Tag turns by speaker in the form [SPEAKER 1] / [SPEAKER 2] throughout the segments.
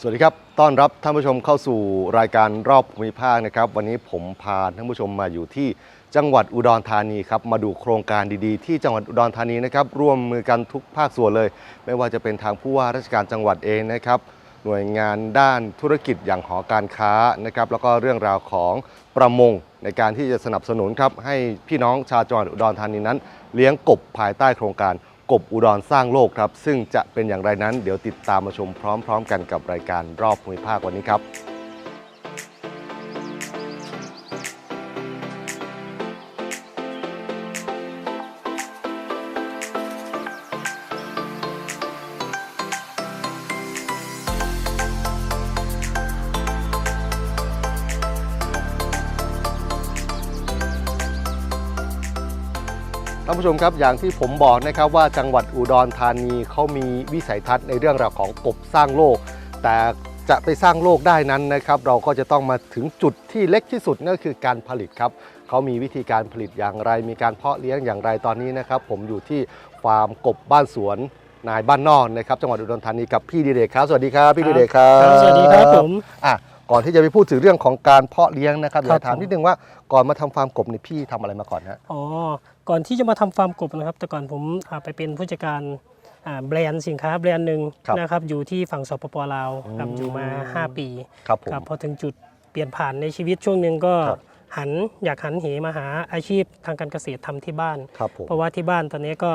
[SPEAKER 1] สวัสดีครับ ต้อนรับท่านผู้ชมเข้าสู่รายการรอบภูมิภาคนะครับ วันนี้ผมพาท่านผู้ชมมาอยู่ที่จังหวัดอุดรธานีครับ มาดูโครงการดีๆ ที่จังหวัดอุดรธานีนะครับ ร่วมมือกันทุกภาคส่วนเลย ไม่ว่าจะเป็นทางผู้ว่าราชการจังหวัดเองนะครับ หน่วยงานด้านธุรกิจอย่างหอการค้านะครับ แล้วก็เรื่องราวของประมงในการที่จะสนับสนุนครับให้พี่น้องชาวจังหวัดอุดรธานีนั้น เลี้ยงกบภายใต้โครงการ กบอุดรสร้างโลกครับ ซึ่งจะเป็นอย่างไรนั้นเดี๋ยวติดตามมาชมพร้อม ๆ กันกับรายการรอบภูมิภาควันนี้ครับ ท่านผู้ชมครับอย่างที่ผมบอกนะครับว่าจังหวัดอุดรธานีเขามีวิสัยทัศน์ในเรื่องราวของกบสร้างโลก แต่จะไปสร้างโลกได้นั้นนะครับเราก็จะต้องมาถึงจุดที่เล็กที่สุดนั่นก็คือการผลิตครับเขามีวิธีการผลิตอย่างไร มีการเพาะเลี้ยงอย่างไรตอนนี้นะครับ ผมอยู่ที่ฟาร์มกบบ้านสวนนายบ้านนอกนะครับจังหวัดอุดรธานีกับพี่ดีเดชครับสวัสดีครับพี่ดีเดชครับ
[SPEAKER 2] ครับสวัสดีครับผม
[SPEAKER 1] อะก่อนที่จะไปพูดถึงเรื่องของการเพาะเลี้ยงนะครับ
[SPEAKER 2] ค
[SPEAKER 1] อ
[SPEAKER 2] รั
[SPEAKER 1] ยา
[SPEAKER 2] บ
[SPEAKER 1] กถาม
[SPEAKER 2] ผม
[SPEAKER 1] นิดนึงว่าก่อนมาทำฟาร์มกบนี่พี่ทำอะไรมาก่อนฮะ
[SPEAKER 2] อ๋อ ก่อนที่จะมาทำฟาร์มกบนะครับ แต่ก่อนผมอ่าไปเป็นผู้จัดการอ่าแบรนด์สินค้าแบรนด์หนึ่ง
[SPEAKER 1] ครับ
[SPEAKER 2] นะครับอยู่ที่ฝั่งสปปลาวครับ
[SPEAKER 1] อืม
[SPEAKER 2] อยู่มา 5 ปี
[SPEAKER 1] ครับผม
[SPEAKER 2] ครับพอถึงจุดเปลี่ยนผ่านในชีวิตช่วงหนึ่งก็
[SPEAKER 1] ครับ
[SPEAKER 2] หันอยากหันเหมาหาอาชีพทางการเกษตรทำที่บ้าน
[SPEAKER 1] ครับผม
[SPEAKER 2] เพราะว่าที่บ้านตอนนี้ก็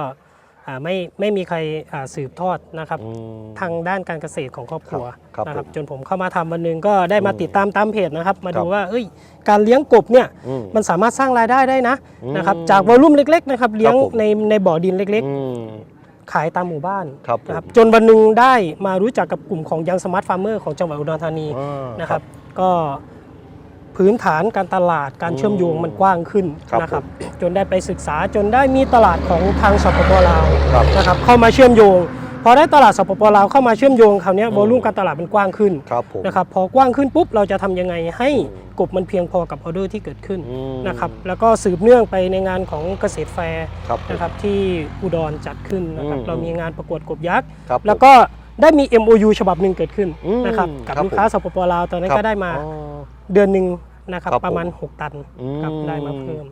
[SPEAKER 2] อ่าไม่ไม่มีใครอ่าสืบทอดนะครับ
[SPEAKER 1] อืม
[SPEAKER 2] ทางด้านการเกษตรของครอบครัว
[SPEAKER 1] ครับ
[SPEAKER 2] นะครับ
[SPEAKER 1] ผม
[SPEAKER 2] จนผมเข้ามาทำวันหนึ่งก็ได้มา
[SPEAKER 1] อืม
[SPEAKER 2] ติดตามตามเพจนะครับ มาดู
[SPEAKER 1] ครับ
[SPEAKER 2] ว่าเอ้ยการเลี้ยงกบเนี่ย
[SPEAKER 1] อืม
[SPEAKER 2] มันสามารถสร้างรายได้ได้นะ
[SPEAKER 1] อืม
[SPEAKER 2] นะครับจากวอลลุ่มเล็กๆนะครับเลี้ยง
[SPEAKER 1] ครับผม
[SPEAKER 2] ในในบ่อดินเล็ก
[SPEAKER 1] อืม
[SPEAKER 2] ๆ ขายตามหมู่บ้าน
[SPEAKER 1] ครับผม
[SPEAKER 2] นะครับจนวันหนึ่งได้มารู้จักกับกลุ่มของยังสมาร์ทฟาร์มเมอร์ของจังหวัดอุดรธานี
[SPEAKER 1] อ่า
[SPEAKER 2] นะครับ ก็ พื้นฐานการตลาดการเชื่อมโยงมันกว้างขึ้น
[SPEAKER 1] ครับ
[SPEAKER 2] นะครับ
[SPEAKER 1] ผม
[SPEAKER 2] จนได้ไปศึกษาจนได้มีตลาดของทางสปปลาว
[SPEAKER 1] ครับ
[SPEAKER 2] นะครับเข้ามาเชื่อมโยง พอได้ตลาดสปปลาวเข้ามาเชื่อมโยงคราวเนี้ยวอลลุ่มการตลาดมันกว้างขึ้น
[SPEAKER 1] ครับผม
[SPEAKER 2] นะครับพอกว้างขึ้นปุ๊บเราจะทำยังไงให้
[SPEAKER 1] อืม
[SPEAKER 2] กบมันเพียงพอกับออเดอร์ที่เกิดขึ้น
[SPEAKER 1] อืม
[SPEAKER 2] นะครับแล้วก็สืบเนื่องไปในงานของเกษตรแฟร์
[SPEAKER 1] ครับผม
[SPEAKER 2] นะครับที่อุดรจัดขึ้นนะครับ
[SPEAKER 1] อืม
[SPEAKER 2] เรามีงานประกวดกบยักษ์
[SPEAKER 1] ครับผม
[SPEAKER 2] แล้วก็ ได้มี MOU ฉบับหนึ่งเกิดขึ้น
[SPEAKER 1] อืม
[SPEAKER 2] นะครับกับ
[SPEAKER 1] ครับ
[SPEAKER 2] ลูกค้า
[SPEAKER 1] ผม
[SPEAKER 2] สปปลาวตอนนั้น
[SPEAKER 1] ครับ
[SPEAKER 2] ก็ได้มา
[SPEAKER 1] อ๋อ
[SPEAKER 2] เดือนหนึ่งนะครับ
[SPEAKER 1] ครับ
[SPEAKER 2] ประมาณ
[SPEAKER 1] ผม
[SPEAKER 2] 6ตัน
[SPEAKER 1] อืม
[SPEAKER 2] ครับได้มาเพิ่ม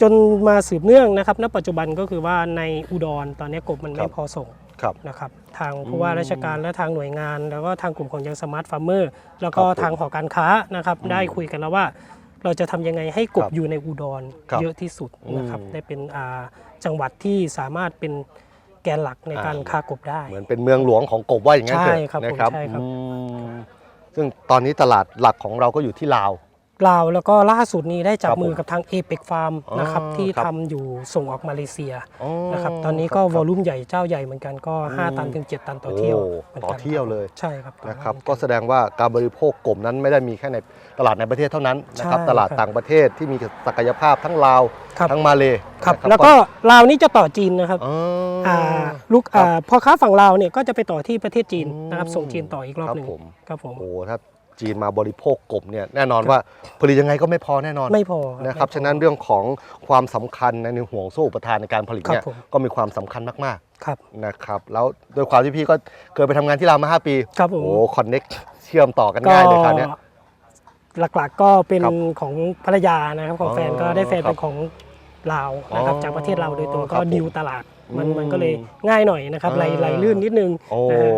[SPEAKER 2] จนมาสืบเนื่องนะครับณปัจจุบันก็คือว่าในอุดรตอนนี้กบมัน
[SPEAKER 1] ครั
[SPEAKER 2] ไม่
[SPEAKER 1] บ
[SPEAKER 2] พอส่ง
[SPEAKER 1] ครับ
[SPEAKER 2] นะครับทางผู้ว่าราชการและทางหน่วยงาน แล้วก็ทางกลุ่มของยังสมาร์ทฟาร์มเมอร์แล้วก็
[SPEAKER 1] ครับผม
[SPEAKER 2] ทางหอการค้านะครับได้คุยกันแล้วว่า เราจะทำยังไงให้ก
[SPEAKER 1] ครับบ
[SPEAKER 2] อยู่ในอุดร
[SPEAKER 1] ครับ
[SPEAKER 2] เยอะที่สุดนะครับ
[SPEAKER 1] อืม
[SPEAKER 2] ได้เป็นอ่าจังหวัดที่สามารถเป็น แกนหลักในการ
[SPEAKER 1] อ่า
[SPEAKER 2] ค้ากบได้
[SPEAKER 1] เหมือนเป็นเมืองหลวงของกบว่าอย่างนั้นเถ
[SPEAKER 2] ใช่
[SPEAKER 1] อะ
[SPEAKER 2] ครับผม
[SPEAKER 1] นะครับ
[SPEAKER 2] ใช่ครับ
[SPEAKER 1] อืมซึ่งตอนนี้ตลาดหลักของเราก็อยู่ที่ลาว
[SPEAKER 2] ลาวแล้วก็ล่าสุดนี้ได้จับ
[SPEAKER 1] ครับผม
[SPEAKER 2] มือกับทางเอเปกฟาร์มนะครับ
[SPEAKER 1] อ๋อ
[SPEAKER 2] ที่
[SPEAKER 1] ครับ
[SPEAKER 2] ทำอยู่ส่งออกมาเลเซีย
[SPEAKER 1] อ๋อ
[SPEAKER 2] นะครับตอนนี้ก็
[SPEAKER 1] ครับ
[SPEAKER 2] วอลลุ่มใหญ่เจ้าใหญ่เหมือนกันก็
[SPEAKER 1] อืม
[SPEAKER 2] 5 ตันถึง 7 ตันต่อเที่ยว
[SPEAKER 1] โอ้
[SPEAKER 2] หมืน
[SPEAKER 1] ต่อ
[SPEAKER 2] กัน
[SPEAKER 1] เที่ยวเลย
[SPEAKER 2] ใช่ครับ
[SPEAKER 1] นะครับ
[SPEAKER 2] ต่อ
[SPEAKER 1] ก็แสดงว่าการบริโภคกบนั้นไม่ได้มีแค่ในตลาดในประเทศเท่านั้นนะครับ
[SPEAKER 2] ใช่
[SPEAKER 1] ตลาด
[SPEAKER 2] ครับ
[SPEAKER 1] ต่างประเทศที่มีศักยภาพทั้งลาว
[SPEAKER 2] ครับ
[SPEAKER 1] ทั้งมาเล
[SPEAKER 2] ครับ
[SPEAKER 1] นะ
[SPEAKER 2] แล้วก็ลาวนี่จะต่อจีนนะครับ
[SPEAKER 1] อ๋ออ
[SPEAKER 2] อ่าลูก
[SPEAKER 1] ครับ
[SPEAKER 2] อ่าพ่อค้าฝั่งลาวเนี่ยก็จะไปต่อที่ประเทศจีนนะครับ
[SPEAKER 1] อืม
[SPEAKER 2] ส่งจีนต่ออีกรอบ
[SPEAKER 1] ครับ
[SPEAKER 2] หนึ่ง
[SPEAKER 1] ผม
[SPEAKER 2] ครับผม
[SPEAKER 1] โอ้ถ้า จีนมาบริโภคกบเนี่ยแน่นอนว่าผลิตยังไงก็ไม่พอแน่นอน
[SPEAKER 2] ไม่พอ
[SPEAKER 1] นะครับ
[SPEAKER 2] ไม่พอ
[SPEAKER 1] ฉะนั้นเรื่องของความสำคัญในห่วงโซ่อุปทานในการผลิตเนี่ย
[SPEAKER 2] ครับผม
[SPEAKER 1] ก็มีความสำคัญมาก
[SPEAKER 2] ครับ
[SPEAKER 1] ๆนะครับแล้วโดยความที่พี่ก็เคยไปทำงานที่ลาวมา 5 ปี
[SPEAKER 2] ครับผม
[SPEAKER 1] โอ้คอนเน็กเชื่อมต่อกันง่ายเลยคราวเนี้ย
[SPEAKER 2] หลักๆก็เป็น
[SPEAKER 1] ครับ
[SPEAKER 2] ของภรรยานะครับของแฟน
[SPEAKER 1] อ๋อ
[SPEAKER 2] ก็ได้แฟน
[SPEAKER 1] ครับ
[SPEAKER 2] เป็นของลาวนะครับ
[SPEAKER 1] อ๋อ
[SPEAKER 2] จากประเทศเราโดยตรง
[SPEAKER 1] ครั
[SPEAKER 2] ก็
[SPEAKER 1] บผม
[SPEAKER 2] ดิวตลาดมัน
[SPEAKER 1] อืม
[SPEAKER 2] มันก็เลยง่ายหน่อยนะครับไหล
[SPEAKER 1] อ่า
[SPEAKER 2] ไหลลื่นนิดนึง
[SPEAKER 1] โอ้
[SPEAKER 2] นะฮะ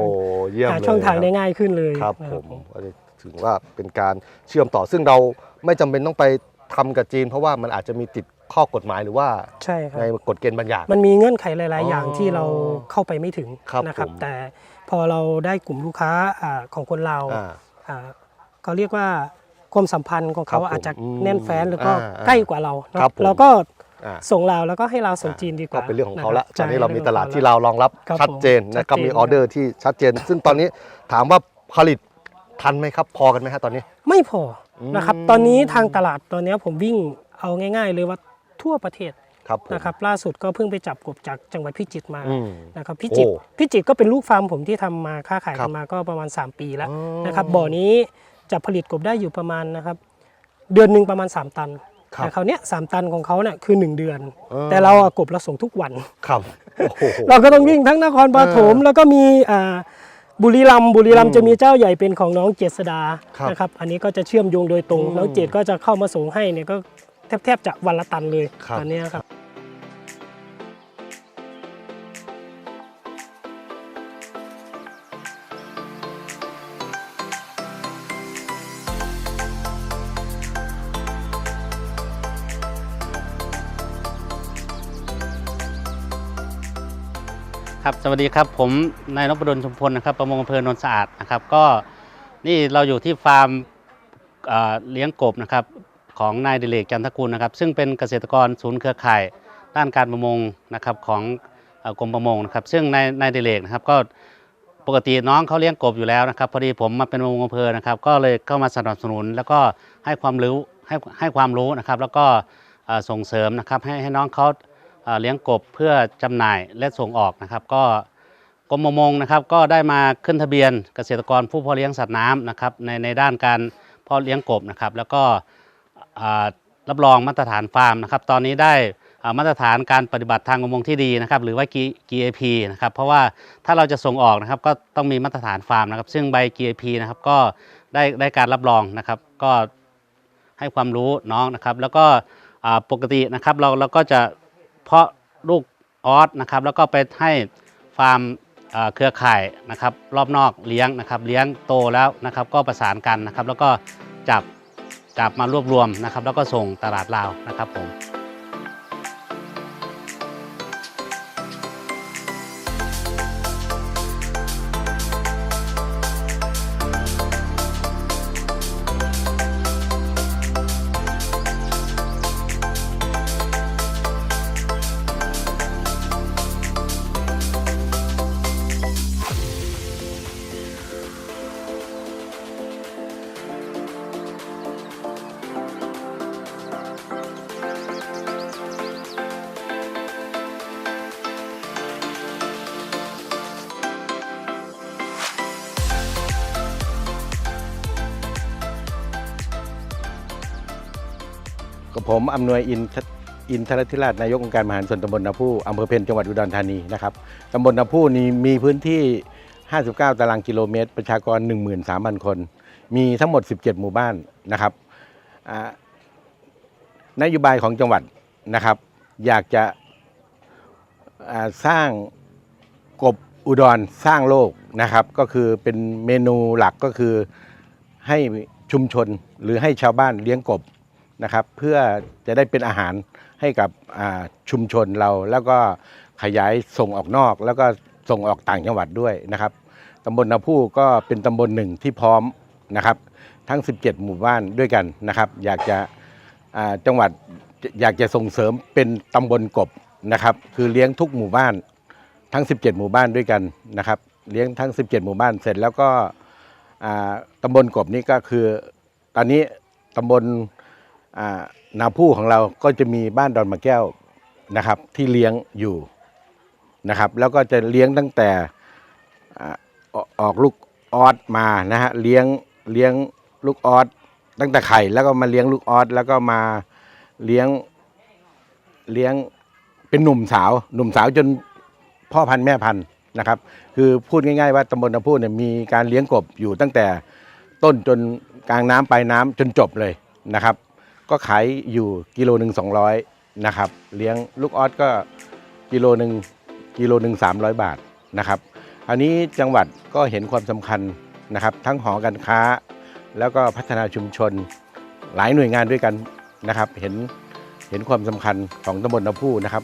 [SPEAKER 1] เยี่ยม
[SPEAKER 2] หา
[SPEAKER 1] เลย
[SPEAKER 2] ช่องทาง
[SPEAKER 1] ครับ
[SPEAKER 2] ได้ง่ายขึ้นเลย
[SPEAKER 1] ครับ
[SPEAKER 2] นะ
[SPEAKER 1] ผมก็จะ ถือว่าเป็นการเชื่อมต่อ ซึ่งเราไม่จำเป็นต้องไปทำกับจีน เพราะว่ามันอาจจะมีติดข้อกฎหมายหรือว่า
[SPEAKER 2] ใช่ครับ
[SPEAKER 1] ในกฎเกณฑ์บางอย่าง
[SPEAKER 2] มันมีเงื่อนไขหลาย
[SPEAKER 1] อ๋อ
[SPEAKER 2] ๆอย่างที่เราเข้าไปไม่ถึง
[SPEAKER 1] ครับ
[SPEAKER 2] นะครับ
[SPEAKER 1] ผม
[SPEAKER 2] แต่พอเราได้กลุ่มลูกค้าอ่าของคนเรา
[SPEAKER 1] อ่า
[SPEAKER 2] อ่าเขาเรียกว่าความสัมพันธ์ของเขา
[SPEAKER 1] ครับผม
[SPEAKER 2] อาจจะ
[SPEAKER 1] อืม
[SPEAKER 2] แน่นแฟ้นแล้วก็
[SPEAKER 1] อ่าอ่า
[SPEAKER 2] ใกล้กว่าเราเนอะ
[SPEAKER 1] ครับผม
[SPEAKER 2] เราก็
[SPEAKER 1] อ่า
[SPEAKER 2] ส่งลาวแล้วก็ให้ลาวส่งจีนดีก
[SPEAKER 1] ก็
[SPEAKER 2] ว่า
[SPEAKER 1] เป็นเรื่องของเขาละะ
[SPEAKER 2] คบ
[SPEAKER 1] ตอนนี้เรามีตลาด
[SPEAKER 2] ใช่
[SPEAKER 1] ที่เรารองรับ
[SPEAKER 2] ครับ
[SPEAKER 1] ชัดเจน
[SPEAKER 2] ผม
[SPEAKER 1] นะครับ
[SPEAKER 2] ชัดเจน
[SPEAKER 1] มีออเดอร์ที่ชัดเจน ซึ่งตอนนี้ถามว่าผลิต ทันไหมครับ พอกันไหมฮะตอนนี้
[SPEAKER 2] ไม่พออ
[SPEAKER 1] ม
[SPEAKER 2] นะครับ ตอนนี้ทางตลาดตอนนี้ผมวิ่งเอาง่าย ๆ เลยว่าทั่วประเทศ
[SPEAKER 1] ครับผม
[SPEAKER 2] นะครับล่าสุดก็เพิ่งไปจับกบจากจังหวัดพิจิตรมา
[SPEAKER 1] อืม
[SPEAKER 2] นะครับพิจิตร
[SPEAKER 1] โอ้
[SPEAKER 2] พิจิตรก็เป็นลูกฟาร์มผมที่ทำมาค้าขาย
[SPEAKER 1] ครั
[SPEAKER 2] กับนมาก็ประมาณ 3 ปีแล้ว
[SPEAKER 1] อ๋อ
[SPEAKER 2] นะครับบ่อนี้จะผลิตกบได้อยู่ประมาณนะครับเดือนหนึ่งประมาณ 3 ตัน
[SPEAKER 1] ครับ
[SPEAKER 2] แต่เขาวเนี้ยสามตันของเขาเนี่ยคือ 1 เดือน
[SPEAKER 1] เออ
[SPEAKER 2] แต่เราอะกบเราส่งทุกวัน
[SPEAKER 1] ครับโอ้โห
[SPEAKER 2] เราก็ต้องวิ่งทั้งนครปฐม
[SPEAKER 1] เออ
[SPEAKER 2] แล้วก็มีอ่า บุรีรัมย์บุรีรัมย์
[SPEAKER 1] อืม
[SPEAKER 2] จะมีเจ้าใหญ่เป็นของน้องเจษดา
[SPEAKER 1] ครับ
[SPEAKER 2] นะครับอันนี้ก็จะเชื่อมโยงโดยตรง
[SPEAKER 1] อืม
[SPEAKER 2] น้องเจษก็จะเข้ามาส่งให้เนี่ยก็แทบแทบจะวันละตันเลย
[SPEAKER 1] ครับ
[SPEAKER 2] ตอนเนี้ยครับ
[SPEAKER 3] ครับสวัสดีครับผมนายนพดลชุมพลนะครับประมงอำเภอโนนสะอาดนะครับ ก็นี่เราอยู่ที่ฟาร์มเอ่อเลี้ยงกบนะครับของนายดิเลกจันทกุลนะครับ ซึ่งเป็นเกษตรกรศูนย์เครือข่ายด้านการประมงนะครับของเอ่อกรมประมงนะครับ ซึ่งนายนายดิเลกนะครับก็ปกติน้องเขาเลี้ยงกบอยู่แล้วนะครับ พอดีผมมาเป็นประมงอำเภอนะครับ ก็เลยเข้ามาสนับสนุน แล้วก็ให้ความรู้ให้ให้ความรู้นะครับ แล้วก็เอ่อส่งเสริมนะครับให้ให้น้องเขา เลี้ยงกบเพื่อจำหน่ายและส่งออกนะครับ ก็กรมประมงนะครับก็ได้มาขึ้นทะเบียนเกษตรกรผู้เพาะเลี้ยงสัตว์น้ำนะครับในในด้านการเพาะเลี้ยงกบนะครับ แล้วก็รับรองมาตรฐานฟาร์มนะครับ ตอนนี้ได้มาตรฐานการปฏิบัติทางประมงที่ดีนะครับ หรือว่า GAP นะครับ เพราะว่าถ้าเราจะส่งออกนะครับก็ต้องมีมาตรฐานฟาร์มนะครับ ซึ่งใบ GAP นะครับก็ได้ได้การรับรองนะครับ ก็ให้ความรู้น้องนะครับ แล้วก็ปกตินะครับเราเราก็จะ เพาะลูกออสนะครับ แล้วก็ไปให้ฟาร์มเอ่อเครือข่ายนะครับ รอบนอกเลี้ยงนะครับ เลี้ยงโตแล้วนะครับ ก็ประสานกันนะครับ แล้วก็จับจับมารวบรวมนะครับ แล้วก็ส่งตลาดลาวนะครับผม
[SPEAKER 4] ผมอำนวยอินทอินทรธิราชนายกองค์การมหาส่วนตำบลนาผู้อำเภอเพนจังหวัดอุดรธานีนะครับตำบลนาผู้นี้มีพื้นที่ 59 ตารางกิโลเมตร ประชากร 13,000 คน มีทั้งหมด 17 หมู่บ้านนะครับอ่านโยบายของจังหวัดนะครับ อยากจะสร้างกบอุดรสร้างโลกนะครับ ก็คือเป็นเมนูหลักก็คือให้ชุมชนหรือให้ชาวบ้านเลี้ยงกบ นะครับ เพื่อจะได้เป็นอาหารให้กับชุมชนเรา แล้วก็ขยายส่งออกนอก แล้วก็ส่งออกต่างจังหวัดด้วยนะครับตำบลนาผู้ก็เป็นตำบลหนึ่งที่พร้อมนะครับ ทั้ง 17 หมู่บ้านด้วยกันนะครับ อยากจะจังหวัดอยากจะส่งเสริมเป็นตำบลกบนะครับ คือเลี้ยงทุกหมู่บ้านทั้ง 17 หมู่บ้านด้วยกันนะครับ เลี้ยงทั้ง 17 หมู่บ้านเสร็จแล้วก็ตำบลกบนี้ก็คือ ตอนนี้ตำบล นาผู้ของเราก็จะมีบ้านดอนมะแก้วนะครับที่เลี้ยงอยู่นะครับ แล้วก็จะเลี้ยงตั้งแต่อ่ออกลูกออสมานะฮะเลี้ยงเลี้ยงลูกออสตั้งแต่ไข่แล้วก็มาเลี้ยงลูกออสแล้วก็มาเลี้ยงเลี้ยงเป็นหนุ่มสาว หนุ่มสาวจนพ่อพันธุ์แม่พันธุ์นะครับ คือพูดง่ายๆว่าตำบลนาพูเนี่ยมีการเลี้ยงกบอยู่ตั้งแต่ต้นจนกลางน้ำปลายน้ำจนจบเลยนะครับ ก็ขายอยู่กิโลหนึ่งสองร้อยนะครับ เลี้ยงลูกออสก็กิโลหนึ่งกิโลหนึ่งสามร้อยบาทนะครับอันนี้จังหวัดก็เห็นความสำคัญนะครับ ทั้งหอการค้า แล้วก็พัฒนาชุมชนหลายหน่วยงานด้วยกันนะครับ เห็นเห็นความสำคัญของตำบลนาผู้นะครับ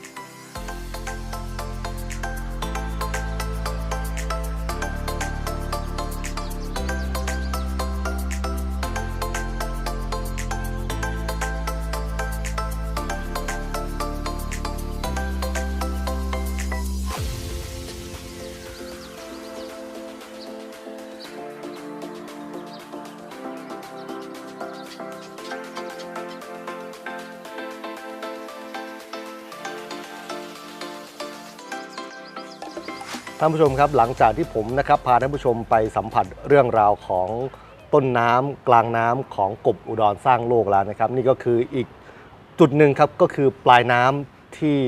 [SPEAKER 4] า
[SPEAKER 1] นผู้ชมครับหลังจากที่ผมนะครับพาท่านผู้ชมไปสัมผัสเรื่องราวของต้นน้ำกลางน้ำของกบอุดรสร้างโลกแล้วนะครับ นี่ก็คืออีกจุดหนึ่งครับก็คือปลายน้ำที่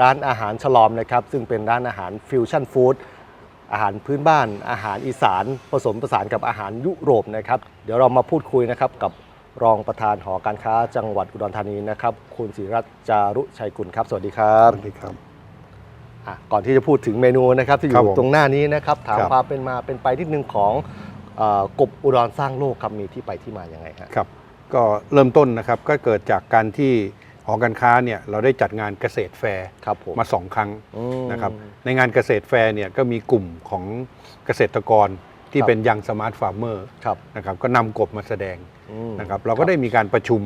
[SPEAKER 1] ร้านอาหารฉลอมนะครับ ซึ่งเป็นร้านอาหารฟิวชั่นฟู้ดอาหารพื้นบ้านอาหารอีสาน ผสมผสานกับอาหารยุโรปนะครับ เดี๋ยวเรามาพูดคุยนะครับกับรองประธานหอการค้าจังหวัดอุดรธานีนะครับ คุณศิรัตจารุชัยกุลครับ สวัสดีครับ
[SPEAKER 4] สวัสดีครับ
[SPEAKER 1] ก่อนที่จะพูดถึงเมนูนะครับที่อ
[SPEAKER 4] ครับ
[SPEAKER 1] ยู่
[SPEAKER 4] ผม
[SPEAKER 1] ตรงหน้านี้นะครับถาม
[SPEAKER 4] ครับ
[SPEAKER 1] ความเป็นมาเป็นไปที่หนึ่งของเอ่อกบอุดรสร้างโลกครับมีที่ไปที่มาอย่างไงฮะ
[SPEAKER 5] ครับก็เริ่มต้นนะครับก็เกิดจากการที่หอการค้าเนี่ยเราได้จัดงานเกษตรแฟร์
[SPEAKER 1] ครับผม
[SPEAKER 5] มาสองครั้ง
[SPEAKER 1] อืม
[SPEAKER 5] นะครับในงานเกษตรแฟร์เนี่ยก็มีกลุ่มของเกษตรกรที่
[SPEAKER 1] ครับ
[SPEAKER 5] เป็นยังสมาร์ทฟาร์มเมอร์
[SPEAKER 1] ครับ
[SPEAKER 5] นะครับก็นำกบมาแสดง
[SPEAKER 1] อืม
[SPEAKER 5] นะครับเราก็ได้มีการประชุม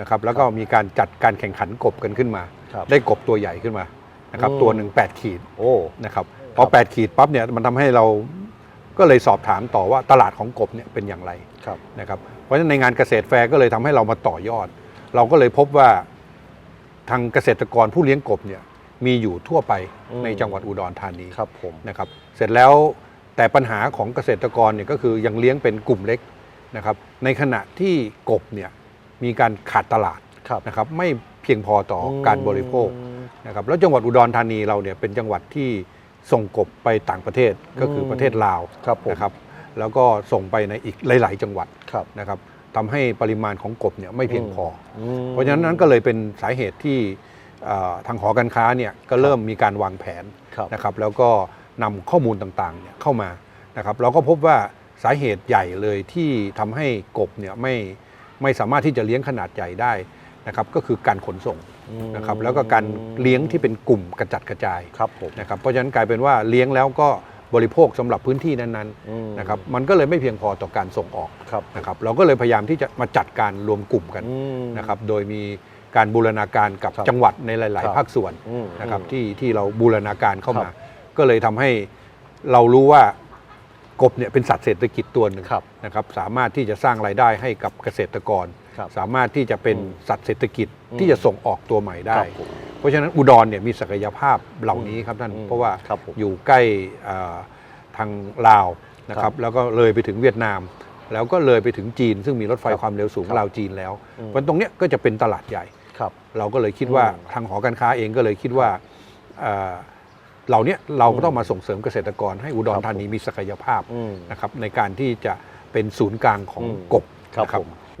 [SPEAKER 5] นะครับแล้วก็มีการจัดการแข่งขันกบกันขึ้นมา
[SPEAKER 1] ครับ
[SPEAKER 5] ได้กบตัวใหญ่ขึ้นมา นะครับ
[SPEAKER 1] อืม
[SPEAKER 5] ตัวหนึ่ง8ขีด
[SPEAKER 1] โอ้
[SPEAKER 5] นะครับพอ8ขีดปั๊บเนี่ยมันทำให้เราก็เลยสอบถามต่อว่าตลาดของกบเนี่ยเป็นอย่างไร
[SPEAKER 1] ครับ
[SPEAKER 5] นะครับเพราะฉะนั้นในงานเกษตรแฟร์ก็เลยทำให้เรามาต่อยอด เราก็เลยพบว่าทางเกษตรกรผู้เลี้ยงกบเนี่ยมีอยู่ทั่วไป
[SPEAKER 1] อืม
[SPEAKER 5] ในจังหวัดอุดรธานี
[SPEAKER 1] ครับผม
[SPEAKER 5] นะครับเสร็จแล้วแต่ปัญหาของเกษตรกรเนี่ยก็คือยังเลี้ยงเป็นกลุ่มเล็กนะครับในขณะที่กบเนี่ยมีการขาดตลาด
[SPEAKER 1] ครับ
[SPEAKER 5] นะครับไม่เพียงพอต่ออการบริโภค
[SPEAKER 1] อืม
[SPEAKER 5] นะครับแล้วจังหวัดอุดรธานีเราเนี่ยเป็นจังหวัดที่ส่งกบไปต่างประเทศก็คือประเทศลาว
[SPEAKER 1] ครับผม
[SPEAKER 5] นะครับแล้วก็ส่งไปในอีกหลาย ๆ จังหวัด
[SPEAKER 1] ครับ
[SPEAKER 5] นะครับทำให้ปริมาณของกบเนี่ยไม่เพียงพออ
[SPEAKER 1] ม
[SPEAKER 5] เพราะฉะนั้นนั้นก็เลยเป็นสาเหตุที่เอ่อทางหอการค้าเนี่ยก็เริ่มมีการวางแผน
[SPEAKER 1] ครับ
[SPEAKER 5] นะครับแล้วก็นำข้อมูลต่างๆเนี่ยเข้ามานะครับเราก็พบว่าสาเหตุใหญ่เลยที่ทำให้กบเนี่ยไม่ไม่สามารถที่จะเลี้ยงขนาดใหญ่ได้ นะครับก็คือการขนส่ง
[SPEAKER 1] อืม
[SPEAKER 5] นะครับแล้วก็การเลี้ยงที่เป็นกลุ่มกระจัดกระจาย
[SPEAKER 1] ครับผม
[SPEAKER 5] นะครับเพราะฉะนั้นกลายเป็นว่าเลี้ยงแล้วก็บริโภคสำหรับพื้นที่นั้น
[SPEAKER 1] อืม
[SPEAKER 5] ๆนะครับมันก็เลยไม่เพียงพอต่อการส่งออก
[SPEAKER 1] ครับ
[SPEAKER 5] นะครับเราก็เลยพยายามที่จะมาจัดการรวมกลุ่มกัน
[SPEAKER 1] อืม
[SPEAKER 5] นะครับโดยมีการบูรณาการกับ
[SPEAKER 1] ครับ
[SPEAKER 5] จังหวัดในหลาย
[SPEAKER 1] ครับ
[SPEAKER 5] ๆภาคส่วน
[SPEAKER 1] อืม
[SPEAKER 5] นะครับ
[SPEAKER 1] อืม
[SPEAKER 5] ที่ที่เราบูรณาการเข้า
[SPEAKER 1] ครั
[SPEAKER 5] มา
[SPEAKER 1] บ
[SPEAKER 5] ก็เลยทำให้เรารู้ว่ากบเนี่ยเป็นสัตว์เศรษฐกิจตัวหนึ่ง
[SPEAKER 1] ครับ
[SPEAKER 5] นะครับสามารถที่จะสร้างรายได้ให้กับเกษตรกร
[SPEAKER 1] ครับ
[SPEAKER 5] สามารถที่จะเป็น
[SPEAKER 1] อืม
[SPEAKER 5] สัตว์เศรษฐกิจ
[SPEAKER 1] อืม
[SPEAKER 5] ที่จะส่งออกตัวใหม่ได้
[SPEAKER 1] ครับผม
[SPEAKER 5] เพราะฉะนั้นอุดรเนี่ยมีศักยภาพเหล่านี้ครับท่าน
[SPEAKER 1] อืม
[SPEAKER 5] เพราะว่า
[SPEAKER 1] ครับผม
[SPEAKER 5] อยู่ใกล้เอ่อทางลาวนะค
[SPEAKER 1] ครั
[SPEAKER 5] รับบแล้วก็เลยไปถึงเวียดนาม แล้วก็เลยไปถึงจีน ซึ่งมีรถไฟ
[SPEAKER 1] ครับ
[SPEAKER 5] ความเร็วสูง
[SPEAKER 1] ครับ
[SPEAKER 5] ลาวจีนแล้ว
[SPEAKER 1] อืม
[SPEAKER 5] เพราะตรงเนี้ยก็จะเป็นตลาดใหญ่
[SPEAKER 1] ครับ
[SPEAKER 5] เราก็เลยคิดว่า
[SPEAKER 1] อืม
[SPEAKER 5] ทางหอการค้าเองก็เลยคิดว่าเอ่อเหล่าเนี้ยเราก็ต้องมาส่งเสริมเกษตรกรให้อุดร
[SPEAKER 1] ครับ
[SPEAKER 5] ธานีมีศักยภาพ
[SPEAKER 1] อืม
[SPEAKER 5] นะครับในการที่จะเป็นศูนย์กลางของ
[SPEAKER 1] อืม
[SPEAKER 5] กบ
[SPEAKER 1] ครับ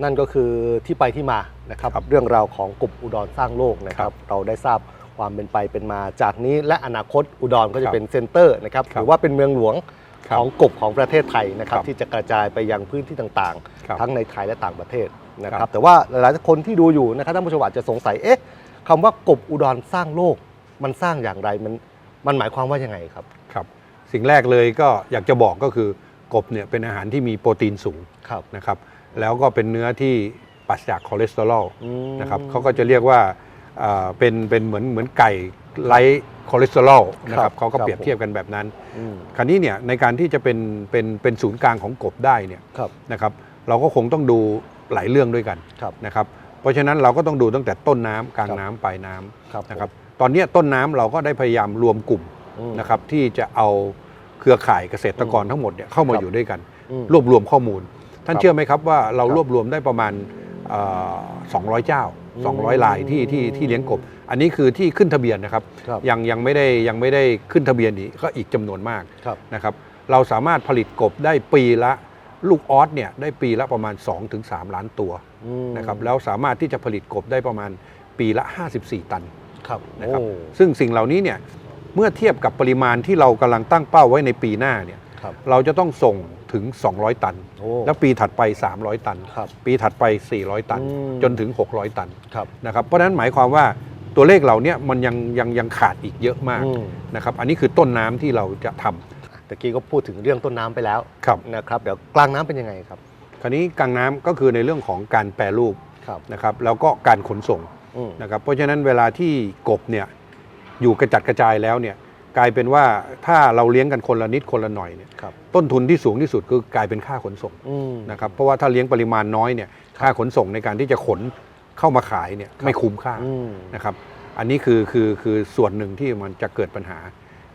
[SPEAKER 5] นะ
[SPEAKER 1] ผมนั่นก็คือที่ไปที่มานะครับ
[SPEAKER 5] ครับ
[SPEAKER 1] เรื่องราวของกบอุดรสร้างโลกนะค
[SPEAKER 5] ครั
[SPEAKER 1] รับ
[SPEAKER 5] บ
[SPEAKER 1] เราได้ทราบความเป็นไปเป็นมา จากนี้และอนาคตอุดรก็
[SPEAKER 5] ค
[SPEAKER 1] จะ
[SPEAKER 5] รับ
[SPEAKER 1] เป็นเซ็นเตอร์นะครับ
[SPEAKER 5] ครับ
[SPEAKER 1] หรือว่าเป็นเมืองหลวง
[SPEAKER 5] ครับ
[SPEAKER 1] ของกบของประเทศไทยนะครับ
[SPEAKER 5] ครับ
[SPEAKER 1] ที่จะกระจายไปยังพื้นที่ต่าง
[SPEAKER 5] ครับ
[SPEAKER 1] ๆทั้งในไทยและต่างประเทศนะค
[SPEAKER 5] ครั
[SPEAKER 1] รับบแต่ว่าหลายๆคนที่ดูอยู่นะครับท่านผู้ชมอาจจะสงสัยเอ๊ะคำว่ากบอุดรสร้างโลกมันสร้างอย่างไรมันมันหมายความว่ายังไงครับ
[SPEAKER 5] ครับสิ่งแรกเลยก็อยากจะบอกก็คือกบเนี่ยเป็นอาหารที่มีโปรตีนสูง
[SPEAKER 1] ครับ
[SPEAKER 5] นะครับ แล้วก็เป็นเนื้อที่ปราศจากคอเลสเตอรอล
[SPEAKER 1] อืม
[SPEAKER 5] นะครับเขาก็จะเรียกว่าเอ่อเป็นเป็นเหมือนเหมือนไก่ไร้คอเลสเตอรอลนะค
[SPEAKER 1] ครั
[SPEAKER 5] รั
[SPEAKER 1] บบ
[SPEAKER 5] เขาก็
[SPEAKER 1] ครับ
[SPEAKER 5] เปรียบเทียบกันแบบนั้น
[SPEAKER 1] อืม
[SPEAKER 5] คราวนี้เนี่ยในการที่จะเป็นเป็นเป็นศูนย์กลางของกบได้เนี่ย
[SPEAKER 1] ครับ
[SPEAKER 5] นะครับเราก็คงต้องดูหลายเรื่องด้วยกัน
[SPEAKER 1] ครับ
[SPEAKER 5] นะครับเพราะฉะนั้นเราก็ต้องดูตั้งแต่ต้นน้ำกลาง
[SPEAKER 1] ครับ
[SPEAKER 5] น้ำปลายน้ำ
[SPEAKER 1] ครับ
[SPEAKER 5] นะครับตอนเนี้ยต้นน้ำเราก็ได้พยายามรวมกลุ่ม
[SPEAKER 1] อืมนะครับ
[SPEAKER 5] นะครับที่จะเอาเครือข่ายเกษตรกร
[SPEAKER 1] อืม
[SPEAKER 5] ทั้งหมดเนี่ยเข้ามา
[SPEAKER 1] ครับ
[SPEAKER 5] อยู่ด้วยกัน
[SPEAKER 1] อืม
[SPEAKER 5] รวบรวมข้อมูล ท่าน
[SPEAKER 1] ครับ
[SPEAKER 5] เชื่อไหมครับว่าเรา
[SPEAKER 1] ครับ
[SPEAKER 5] รวบรวมได้ประมาณเอ่อ200 เจ้า
[SPEAKER 1] อืม
[SPEAKER 5] 200รายที่ที่ที่เลี้ยงกบ อันนี้คือที่ขึ้นทะเบียนนะครับ
[SPEAKER 1] ครับ
[SPEAKER 5] ยังยังไม่ได้ยังไม่ได้ขึ้นทะเบียนอีกก็อีกจำนวนมาก
[SPEAKER 1] ครับ
[SPEAKER 5] นะครับ เราสามารถผลิตกบได้ปีละลูกออสเนี่ยได้ปีละประมาณ 2-3 ล้านตัว
[SPEAKER 1] อืม
[SPEAKER 5] นะครับแล้วสามารถที่จะผลิตกบได้ประมาณปีละ 54 ตัน
[SPEAKER 1] ครับ
[SPEAKER 5] นะครับ
[SPEAKER 1] โอ้
[SPEAKER 5] ซึ่งสิ่งเหล่านี้เนี่ยเมื่อเทียบกับปริมาณที่เรากำลังตั้งเป้าไว้ในปีหน้าเนี่ย
[SPEAKER 1] ครับ
[SPEAKER 5] เราจะต้องส่ง ถึง 200 ตัน
[SPEAKER 1] โอ้
[SPEAKER 5] แล้วปีถัดไป 300 ตัน
[SPEAKER 1] ครับ
[SPEAKER 5] ปีถัดไป 400 ตัน
[SPEAKER 1] อืม
[SPEAKER 5] จนถึง 600 ตัน
[SPEAKER 1] ครับ
[SPEAKER 5] นะครับเพราะฉะนั้นหมายความว่าตัวเลขเหล่าเนี้ยมันยังยังยังขาดอีกเยอะมาก
[SPEAKER 1] อืม
[SPEAKER 5] นะครับอันนี้คือต้นน้ำที่เราจะทำ
[SPEAKER 1] ตะกี้ก็พูดถึงเรื่องต้นน้ำไปแล้ว
[SPEAKER 5] ครับ
[SPEAKER 1] นะครับ เดี๋ยวกลางน้ำเป็นยังไงครับ
[SPEAKER 5] คราวนี้กลางน้ำก็คือในเรื่องของการแปรรูป
[SPEAKER 1] ครับ
[SPEAKER 5] นะครับแล้วก็การขนส่ง
[SPEAKER 1] อืม
[SPEAKER 5] นะครับเพราะฉะนั้นเวลาที่กบเนี่ยอยู่กระจัดกระจายแล้วเนี่ย กลายเป็นว่าถ้าเราเลี้ยงกันคนละนิดคนละหน่อยเนี่ย
[SPEAKER 1] ครับ
[SPEAKER 5] ต้นทุนที่สูงที่สุดคือกลายเป็นค่าขนส่ง
[SPEAKER 1] อืม
[SPEAKER 5] นะครับเพราะว่าถ้าเลี้ยงปริมาณน้อยเนี่ยค่าขนส่งในการที่จะขนเข้ามาขายเนี่ยไม่คุ้มค่า
[SPEAKER 1] อืม
[SPEAKER 5] นะครับอันนี้คือคือคือส่วนหนึ่งที่มันจะเกิดปัญหา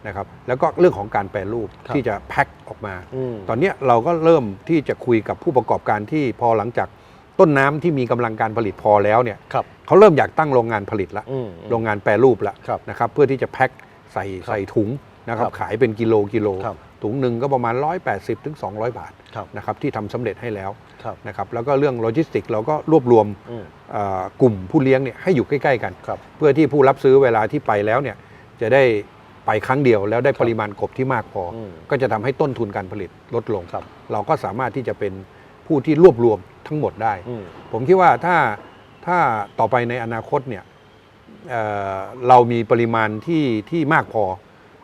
[SPEAKER 5] นะครับแล้วก็เรื่องของการแปรรูป
[SPEAKER 1] ครับ
[SPEAKER 5] ที่จะแพ็คออกมา
[SPEAKER 1] อืม
[SPEAKER 5] ตอนเนี้ยเราก็เริ่มที่จะคุยกับผู้ประกอบการที่พอหลังจากต้นน้ำที่มีกำลังการผลิตพอแล้วเนี่ย
[SPEAKER 1] ครับ
[SPEAKER 5] เขาเริ่มอยากตั้งโรงงานผลิตละ
[SPEAKER 1] อืม
[SPEAKER 5] โรงงานแปรรูปละ
[SPEAKER 1] ครับ
[SPEAKER 5] นะครับเพื่อที่จะแพ็ค ใส่
[SPEAKER 1] ครับ
[SPEAKER 5] ใส่ถุงนะครับ
[SPEAKER 1] ครับ
[SPEAKER 5] ขายเป็นกิโลกิโล
[SPEAKER 1] ครับ
[SPEAKER 5] ถุงหนึ่งก็ประมาณ 180ถึง200 บาท
[SPEAKER 1] ครับ
[SPEAKER 5] นะครับที่ทำสำเร็จให้แล้ว
[SPEAKER 1] ครับ
[SPEAKER 5] นะครับแล้วก็เรื่องโลจิสติกเราก็รวบรวม
[SPEAKER 1] อืม
[SPEAKER 5] เอ่อกลุ่มผู้เลี้ยงเนี่ยให้อยู่ใกล้ ๆ กัน
[SPEAKER 1] ครับ
[SPEAKER 5] เพื่อที่ผู้รับซื้อเวลาที่ไปแล้วเนี่ยจะได้ไปครั้งเดียวแล้วได้
[SPEAKER 1] ครับ
[SPEAKER 5] ปริมาณกบที่มากพออ
[SPEAKER 1] ม
[SPEAKER 5] ก็จะทำให้ต้นทุนการผลิตลดลง
[SPEAKER 1] ครับ
[SPEAKER 5] เราก็สามารถที่จะเป็นผู้ที่รวบรวมทั้งหมดได้
[SPEAKER 1] อืม
[SPEAKER 5] ผมคิดว่าถ้าถ้าต่อไปในอนาคตเนี่ย เอ่อเรามีปริมาณที่ที่มากพอ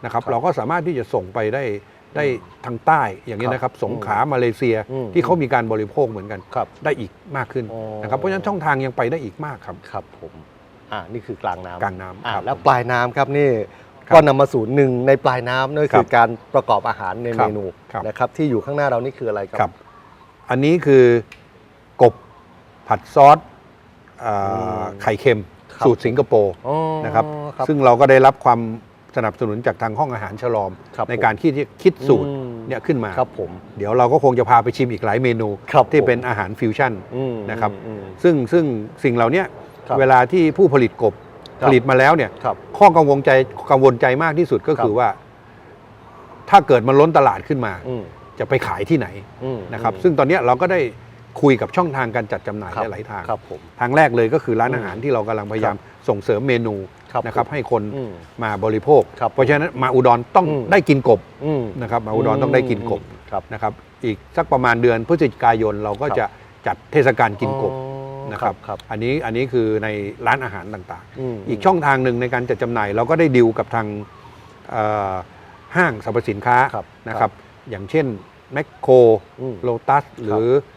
[SPEAKER 5] นะครับ
[SPEAKER 1] ครับ
[SPEAKER 5] เราก็สามารถที่จะส่งไปได้ได้ทางใต้อย่างนี้
[SPEAKER 1] ครับ
[SPEAKER 5] นะครับ สงขลามาเลเซีย
[SPEAKER 1] อืม
[SPEAKER 5] ที่เขามีการบริโภคเหมือนกัน
[SPEAKER 1] ครับ
[SPEAKER 5] ได้อีกมากขึ้น
[SPEAKER 1] อ๋อ
[SPEAKER 5] นะครับเพราะฉะนั้นช่องทางยังไปได้อีกมากครับ
[SPEAKER 1] ครับผมอ่านี่คือกลางน้ำ
[SPEAKER 5] กลางน้ำ
[SPEAKER 1] อ่า
[SPEAKER 5] ครับ
[SPEAKER 1] แล้วปลายน้ำครับนี่
[SPEAKER 5] ครับ
[SPEAKER 1] ก็นำมาสู่หนึ่งในปลายน้ำนั่นก็คือ
[SPEAKER 5] ครับ
[SPEAKER 1] การประกอบอาหารใน
[SPEAKER 5] ครั
[SPEAKER 1] เม
[SPEAKER 5] บ
[SPEAKER 1] นู
[SPEAKER 5] ครับ
[SPEAKER 1] นะครับที่อยู่ข้างหน้าเรานี่คืออะไรค
[SPEAKER 5] ครั
[SPEAKER 1] รับ
[SPEAKER 5] อันนี้คือกบผัดซอสอ่า
[SPEAKER 1] อืม
[SPEAKER 5] ไข่เค็ม
[SPEAKER 1] ครับ
[SPEAKER 5] สูตรสิงคโปร์
[SPEAKER 1] อ๋อ
[SPEAKER 5] นะครับ
[SPEAKER 1] ครับ
[SPEAKER 5] ซึ่งเราก็ได้รับความสนับสนุนจากทางห้องอาหารฉลอม
[SPEAKER 1] ครับ
[SPEAKER 5] ในการที่จะคิดสูตร
[SPEAKER 1] อืม
[SPEAKER 5] เนี่ยขึ้นมา
[SPEAKER 1] ครับผม
[SPEAKER 5] เดี๋ยวเราก็คงจะพาไปชิมอีกหลายเมนู
[SPEAKER 1] ครับ
[SPEAKER 5] ที่
[SPEAKER 1] ผม
[SPEAKER 5] เป็นอาหารฟิวชั่น
[SPEAKER 1] อืม
[SPEAKER 5] นะครับ
[SPEAKER 1] อืม
[SPEAKER 5] ซึ่งซึ่งสิ่งเหล่าเนี้ย
[SPEAKER 1] ครับ
[SPEAKER 5] เวลาที่ผู้ผลิตกบ
[SPEAKER 1] ครับ
[SPEAKER 5] ผลิตมาแล้วเนี่ย
[SPEAKER 1] ครับ
[SPEAKER 5] ข้อกังวลใจกังวลใจมากที่สุดก็
[SPEAKER 1] ครับ
[SPEAKER 5] คือว่า ถ้าเกิดมันล้นตลาดขึ้นมา
[SPEAKER 1] อืม
[SPEAKER 5] จะไปขายที่ไหน
[SPEAKER 1] อืม
[SPEAKER 5] นะครับ
[SPEAKER 1] อืม
[SPEAKER 5] ซึ่งตอนเนี้ยเราก็ได้ คุยกับช่องทางการจัดจำหน่าย
[SPEAKER 1] ครับ
[SPEAKER 5] หลายๆทาง
[SPEAKER 1] ครับผม
[SPEAKER 5] ทางแรกเลยก็คือร้าน
[SPEAKER 1] อืม
[SPEAKER 5] อาหารที่เรากำลังพยายามส่งเสริมเมนู
[SPEAKER 1] ครับ
[SPEAKER 5] นะครับ
[SPEAKER 1] ผม
[SPEAKER 5] ให้คน
[SPEAKER 1] อืม
[SPEAKER 5] มาบริโภค
[SPEAKER 1] ครับ
[SPEAKER 5] เพราะฉะนั้นมาอุดรต้อง
[SPEAKER 1] อืม
[SPEAKER 5] ได้กินกบ
[SPEAKER 1] อืม
[SPEAKER 5] นะครับมาอุดรต้องได้กินกบ
[SPEAKER 1] ครับ
[SPEAKER 5] นะครับอีกสักประมาณเดือนพฤศจิกายนเราก็
[SPEAKER 1] ครับ
[SPEAKER 5] จะจัดเทศกาลกินกบ
[SPEAKER 1] อ๋อ
[SPEAKER 5] นะครับ
[SPEAKER 1] ครับ
[SPEAKER 5] อันนี้อันนี้คือในร้านอาหารต่าง
[SPEAKER 1] ม
[SPEAKER 5] ๆอีกช่องทางหนึ่งในการจัดจำหน่าย เราก็ได้ดิวกับทางเอ่อห้างสรรพสินค้า
[SPEAKER 1] ครับ
[SPEAKER 5] นะครับอย่างเช่นแมคโคร
[SPEAKER 1] อืม
[SPEAKER 5] โลตัสหรืออ่า
[SPEAKER 1] ครับ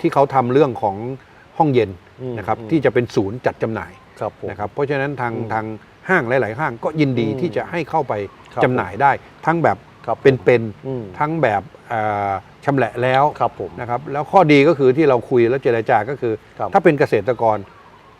[SPEAKER 5] ที่เขาทำเรื่องของห้องเย็น
[SPEAKER 1] อืม
[SPEAKER 5] นะครับ
[SPEAKER 1] อืม
[SPEAKER 5] ที่จะเป็นศูนย์จัดจำหน่าย
[SPEAKER 1] ครับผม
[SPEAKER 5] นะครับเพราะฉะนั้นทาง
[SPEAKER 1] อืม
[SPEAKER 5] ทางห้างหลาย ๆ ห้างก็ยินดี
[SPEAKER 1] อืม
[SPEAKER 5] ที่จะให้เข้าไป
[SPEAKER 1] ครับ
[SPEAKER 5] จำหน่ายได้ ทั้งแบบ
[SPEAKER 1] ครับ
[SPEAKER 5] เป็น
[SPEAKER 1] อืม
[SPEAKER 5] ๆทั้งแบบเอ่อชำแหละแล้ว
[SPEAKER 1] ครับผม
[SPEAKER 5] นะครับแล้วข้อดีก็คือที่เราคุยแล้วเจรจาก็คือ
[SPEAKER 1] ครับ
[SPEAKER 5] ถ้าเป็นเกษตรกร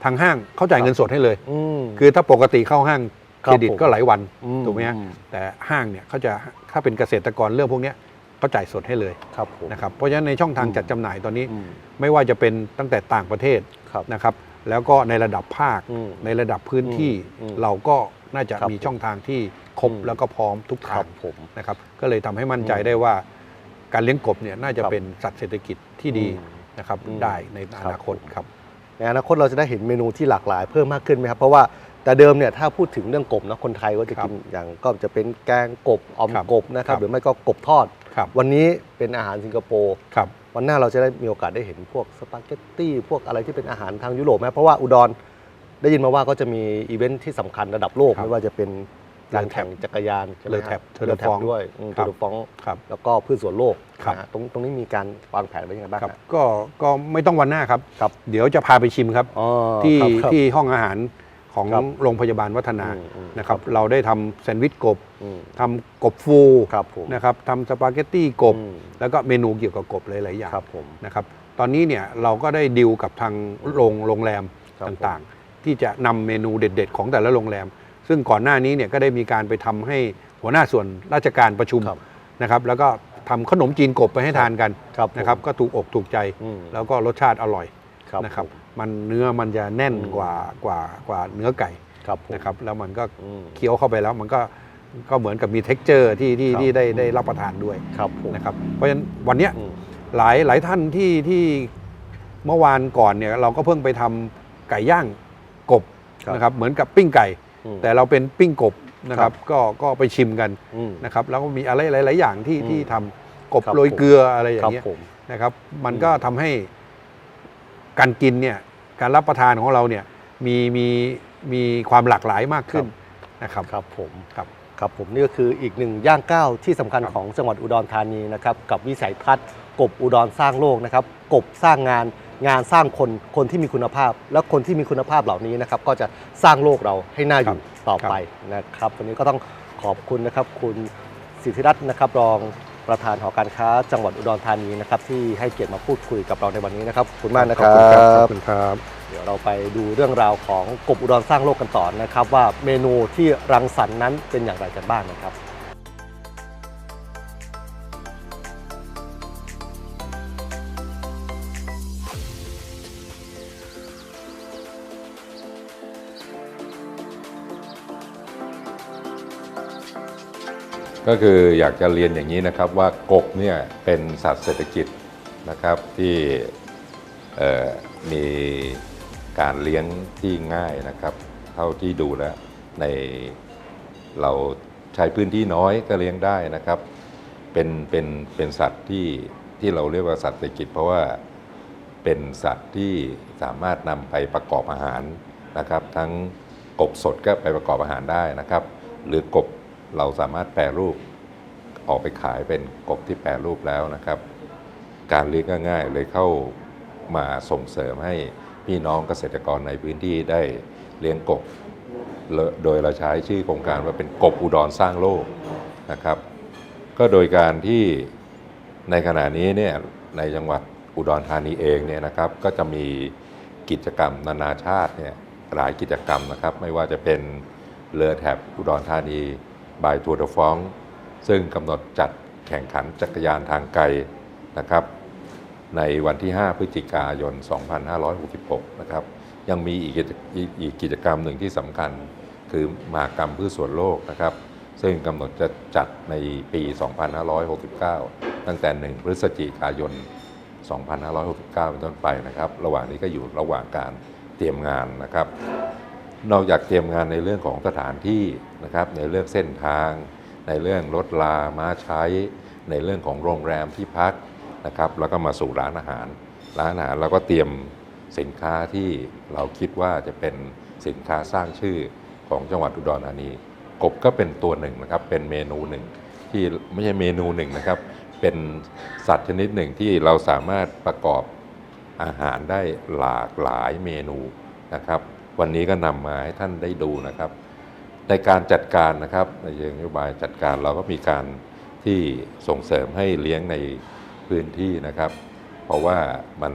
[SPEAKER 5] ทางห้างเขาจ่ายเงินสดให้เลย
[SPEAKER 1] อืม
[SPEAKER 5] คือถ้าปกติเข้าห้าง
[SPEAKER 1] ครั
[SPEAKER 5] เค
[SPEAKER 1] บ
[SPEAKER 5] รดิต
[SPEAKER 1] ผม
[SPEAKER 5] ก็หลายวัน
[SPEAKER 1] อืม
[SPEAKER 5] ถูกไหมฮะ
[SPEAKER 1] อืม
[SPEAKER 5] แต่ห้างเนี่ยเขาจะถ้าเป็นเกษตรกรเรื่องพวกเนี้ย เขาจ่ายสดให้เลย
[SPEAKER 1] ครับผม
[SPEAKER 5] นะครับเพราะฉะนั้นในช่องทาง
[SPEAKER 1] อืม
[SPEAKER 5] จัดจำหน่ายตอนนี้
[SPEAKER 1] อืม
[SPEAKER 5] ไม่ว่าจะเป็นตั้งแต่ต่างประเทศ
[SPEAKER 1] ครับ
[SPEAKER 5] นะครับแล้วก็ในระดับภาค
[SPEAKER 1] อืม
[SPEAKER 5] ในระดับพื้นที่
[SPEAKER 1] อืม
[SPEAKER 5] เราก็น่าจะ
[SPEAKER 1] ครับ
[SPEAKER 5] มีช่องทางที่ครบ
[SPEAKER 1] อืม
[SPEAKER 5] แล้วก็พร้อมทุก
[SPEAKER 1] ค
[SPEAKER 5] ทา
[SPEAKER 1] รั
[SPEAKER 5] ง
[SPEAKER 1] บผม
[SPEAKER 5] นะครับก็เลยทำให้มั่นใจ
[SPEAKER 1] อืม
[SPEAKER 5] ได้ว่า การเลี้ยงกบเนี่ยน่าจะ
[SPEAKER 1] ครับ
[SPEAKER 5] เป็นสัตว์เศรษฐกิจที่ดี
[SPEAKER 1] อืม
[SPEAKER 5] นะครับ
[SPEAKER 1] อืม
[SPEAKER 5] ได้ในอ
[SPEAKER 1] ครับ
[SPEAKER 5] นาคตครับ
[SPEAKER 1] ในอนาคตเราจะได้เห็นเมนูที่หลากหลายเพิ่มมากขึ้นไหมครับ เพราะว่าแต่เดิมเนี่ยถ้าพูดถึงเรื่องกบนะคนไทยก็จะ
[SPEAKER 5] ครับ
[SPEAKER 1] กินอย่างก็จะเป็นแกงกบออม
[SPEAKER 5] ครับ
[SPEAKER 1] กบนะครับ
[SPEAKER 5] ครับ
[SPEAKER 1] หรือไม่ก็กบทอด
[SPEAKER 5] ครับ
[SPEAKER 1] วันนี้เป็นอาหารสิงคโปร์
[SPEAKER 5] ครับ
[SPEAKER 1] วันหน้าเราจะได้มีโอกาสได้เห็นพวกสปาเกตตี้พวกอะไรที่เป็นอาหารทางยุโรปไหมเพราะว่าอุดรได้ยินมาว่าก็จะมีอีเวนท์ที่สำคัญระดับโลก
[SPEAKER 5] ครับ
[SPEAKER 1] ไม่ว่าจะเป็นการแข่งจักรยานใช่ไหม
[SPEAKER 5] เลอแท็บ
[SPEAKER 1] ฮะ
[SPEAKER 5] เทอร์เลอฟอง
[SPEAKER 1] ด้วย
[SPEAKER 5] ครั
[SPEAKER 1] เท
[SPEAKER 5] บ
[SPEAKER 1] อร์ฟอง
[SPEAKER 5] ครับ
[SPEAKER 1] แล้วก็พืชสวนโลก
[SPEAKER 5] ครับ
[SPEAKER 1] นะฮะตรงตรงนี้มีการวางแผนไว้ยังไงบ้าง
[SPEAKER 5] ครับ
[SPEAKER 1] ฮะ
[SPEAKER 5] ก็ก็ไม่ต้องวันหน้าครับ
[SPEAKER 1] ครับ
[SPEAKER 5] เดี๋ยวจะพาไปชิมครับ
[SPEAKER 1] อ๋อ
[SPEAKER 5] ที่
[SPEAKER 1] ครับครับ
[SPEAKER 5] ที่ห้องอาหาร ของ
[SPEAKER 1] ครับ
[SPEAKER 5] โรงพยาบาลวัฒนา
[SPEAKER 1] อืมอืม
[SPEAKER 5] นะครับเราได้ทำแซนด์วิชกบ
[SPEAKER 1] อืม
[SPEAKER 5] ทำกบฟู
[SPEAKER 1] ครับผม
[SPEAKER 5] นะครับทำสปาเกตตี้กบ
[SPEAKER 1] อืม
[SPEAKER 5] แล้วก็เมนูเกี่ยวกับกบหลายๆอย่าง
[SPEAKER 1] ครับผม
[SPEAKER 5] นะครับตอนนี้เนี่ยเราก็ได้ดิวกับทางโรงโรงแรม
[SPEAKER 1] ครับ
[SPEAKER 5] ต่างๆ ที่จะนำเมนูเด็ด ๆ ของแต่ละโรงแรม ซึ่งก่อนหน้านี้เนี่ยก็ได้มีการไปทำให้หัวหน้าส่วนราชการประชุม
[SPEAKER 1] ครับ
[SPEAKER 5] นะครับแล้วก็ทำขนมจีนกบไปให้ทานกัน
[SPEAKER 1] ครับผม
[SPEAKER 5] นะครับก็ถูกอกถูกใจ
[SPEAKER 1] อืม
[SPEAKER 5] แล้วก็รสชาติอร่อย
[SPEAKER 1] ครับ
[SPEAKER 5] นะครับ
[SPEAKER 1] ผม
[SPEAKER 5] มันเนื้อมันจะแน่น
[SPEAKER 1] อืม
[SPEAKER 5] กว่ากว่ากว่าเนื้อไก่
[SPEAKER 1] ครับผม
[SPEAKER 5] นะครับแล้วมันก็
[SPEAKER 1] อืม
[SPEAKER 5] เคี้ยวเข้าไปแล้วมันก็ก็เหมือนกับมี t e x t อร์ที่ที่
[SPEAKER 1] ครับ
[SPEAKER 5] ที่ได้ได้รับประทานด้วย
[SPEAKER 1] ครับผม
[SPEAKER 5] นะครับเพราะฉะนั้นวันเนี้ย
[SPEAKER 1] อืม
[SPEAKER 5] หลายหลายท่านที่ที่เมื่อวานก่อนเนี่ยเราก็เพิ่งไปทำไก่ย่างกบ
[SPEAKER 1] ครับ
[SPEAKER 5] นะครับเหมือนกับปิ้งไก่
[SPEAKER 1] อืม
[SPEAKER 5] แต่เราเป็นปิ้งกบนะค
[SPEAKER 1] ครั
[SPEAKER 5] รับบก็ก็ไปชิมกัน
[SPEAKER 1] อืม
[SPEAKER 5] นะครับแล้วก็มีอะไรหลาย ๆ อย่างที่
[SPEAKER 1] อืม
[SPEAKER 5] ที่ทำกบ
[SPEAKER 1] ครับ
[SPEAKER 5] โรยเกลืออะไรอ
[SPEAKER 1] ครั
[SPEAKER 5] ย่า
[SPEAKER 1] บ
[SPEAKER 5] งเงี้ย
[SPEAKER 1] ผม
[SPEAKER 5] นะครับ มัน
[SPEAKER 1] อืม
[SPEAKER 5] ก็ทำให้ การกินเนี่ยการรับประทานของเราเนี่ยมีมีมีความหลากหลายมากขึ้นนะครับ
[SPEAKER 1] ครับผม
[SPEAKER 5] ครับ
[SPEAKER 1] ครับผมนี่ก็คืออีกหนึ่งย่างก้าวที่สำคัญ
[SPEAKER 5] ครับ
[SPEAKER 1] ของจังหวัดอุดรธานีนะครับกับวิสัยทัศน์กบอุดรสร้างโลกนะครับกบสร้างงานงานสร้างคนคนที่มีคุณภาพ แล้วคนที่มีคุณภาพเหล่านี้นะครับก็จะสร้างโลกเราให้น่าอยู่ต่อไปนะครับวันนี้ก็ต้องขอบคุณนะครับคุณสิทธิรัตน์นะครับรอง ประธานหอการค้าจังหวัดอุดรธานีนะครับที่ให้เกียรติมาพูดคุยกับเราในวันนี้นะครับขอบคุณมากนะค
[SPEAKER 5] ข
[SPEAKER 1] รั
[SPEAKER 5] อบคุณครับขอบบคุณครับ
[SPEAKER 1] เดี๋ยวเราไปดูเรื่องราวของกบอุดรสร้างโลกกันต่อนะครับ ว่าเมนูที่รังสรรค์นั้นเป็นอย่างไรกันบ้างนะครับ
[SPEAKER 6] ก็คืออยากจะเรียนอย่างนี้นะครับว่ากบเนี่ยเป็นสัตว์เศรษฐกิจนะครับที่มีการเลี้ยงที่ง่ายนะครับ เท่าที่ดูแล้วในเราใช้พื้นที่น้อยก็เลี้ยงได้นะครับ เป็นเป็นเป็นสัตว์ที่ที่เราเรียกว่าสัตว์เศรษฐกิจ เพราะว่าเป็นสัตว์ที่สามารถนำไปประกอบอาหารนะครับ ทั้งกบสดก็ไปประกอบอาหารได้นะครับ หรือกบ เราสามารถแปรรูปออกไปขายเป็นกบที่แปรรูปแล้วนะครับ การเลี้ยงก็ง่ายเลยเข้ามาส่งเสริมให้พี่น้องเกษตรกรในพื้นที่ได้เลี้ยงกบ โดยเราใช้ชื่อโครงการว่าเป็นกบอุดรสร้างโลกนะครับ ก็โดยการที่ในขณะนี้เนี่ยในจังหวัดอุดรธานีเองเนี่ยนะครับ ก็จะมีกิจกรรมนานาชาติเนี่ยหลายกิจกรรมนะครับ ไม่ว่าจะเป็นเรือแถบอุดรธานี บายทัวร์ดฟอง ซึ่งกำหนดจัดแข่งขันจักรยานทางไกลนะครับ ในวันที่ 5 พฤศจิกายน 2566 นะครับ ยังมีอีกกิจอีกอีกกิจกรรมหนึ่งที่สำคัญ คือมากรรมพืชสวนโลกนะครับ ซึ่งกำหนดจะจัดในปี 2569 ตั้งแต่ 1 พฤศจิกายน 2569 เป็นต้นไปนะครับ ระหว่างนี้ก็อยู่ระหว่างการเตรียมงานนะครับ นอกจากเตรียมงานในเรื่องของสถานที่ นะครับในเรื่องเส้นทาง ในเรื่องรถลาม้าใช้ ในเรื่องของโรงแรมที่พักนะครับแล้วก็มาสู่ร้านอาหาร ร้านอาหารเราก็เตรียมสินค้าที่เราคิดว่าจะเป็นสินค้าสร้างชื่อของจังหวัดอุดรธานีกบก็เป็นตัวหนึ่งนะครับเป็นเมนูหนึ่งที่ไม่ใช่เมนูหนึ่งนะครับ เป็นสัตว์ชนิดหนึ่งที่เราสามารถประกอบอาหารได้หลากหลายเมนูนะครับ วันนี้ก็นำมาให้ท่านได้ดูนะครับ ในการจัดการนะครับในเชิงนโยบายจัดการเราก็มีการที่ส่งเสริมให้เลี้ยงในพื้นที่นะครับ เพราะว่ามัน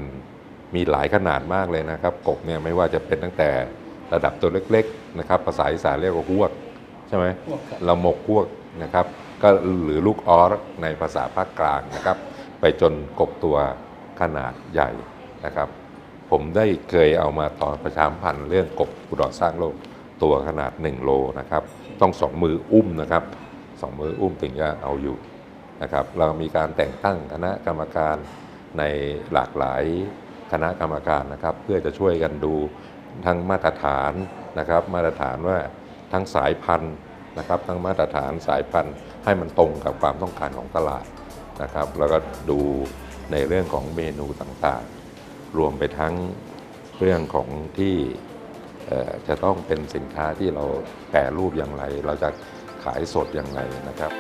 [SPEAKER 6] มีหลายขนาดมากเลยนะครับ กบเนี่ยไม่ว่าจะเป็นตั้งแต่ระดับตัวเล็กๆนะครับ ภาษาอีสานเรียกว่าหวกใช่ไหมเราหมกหวกนะครับ ก็หรือลูกออสในภาษาภาคกลางนะครับ ไปจนกบตัวขนาดใหญ่นะครับ ผมได้เคยเอามาตอนประชาสัมพันธ์เรื่องกบอุดรสร้างโลก ตัวขนาด 1 โลนะครับ ต้องสองมืออุ้มนะครับสองมืออุ้มถึงจะเอาอยู่นะครับ เรามีการแต่งตั้งคณะกรรมการในหลากหลายคณะกรรมการนะครับ เพื่อจะช่วยกันดูทั้งมาตรฐานนะครับ มาตรฐานว่าทั้งสายพันธุ์นะครับทั้งมาตรฐานสายพันธุ์ให้มันตรงกับความต้องการของตลาดนะครับ แล้วก็ดูในเรื่องของเมนูต่างๆ รวมไปทั้งเรื่องของที่ จะต้องเป็นสินค้าที่เราแปรรูปอย่างไร เราจะขายสดอย่างไรนะครับ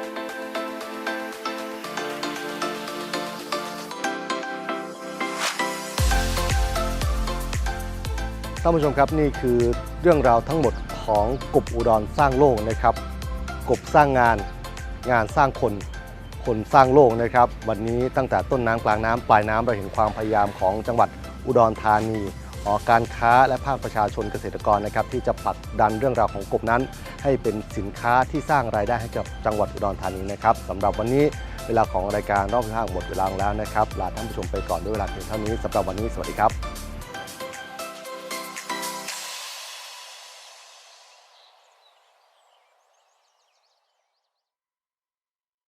[SPEAKER 1] ท่านผู้ชมครับนี่คือเรื่องราวทั้งหมดของกบอุดรสร้างโลกนะครับ กบสร้างงานงานสร้างคน คนสร้างโลกนะครับ วันนี้ตั้งแต่ต้นน้ำกลางน้ำปลายน้ำเราเห็นความพยายามของจังหวัดอุดรธานี อการค้าและภาคประชาชนเกษตรกรนะครับที่จะผลักดันเรื่องราวของกบนั้น ให้เป็นสินค้าที่สร้างรายได้ให้กับจังหวัดอุดรธานีนะครับสำหรับวันนี้เวลาของรายการรอบข้างหมดเวลาแล้วนะครับลาท่านผู้ชมไปก่อนด้วยเวลาเพียงเท่านี้สำหรับวันนี้สวัสดีครับ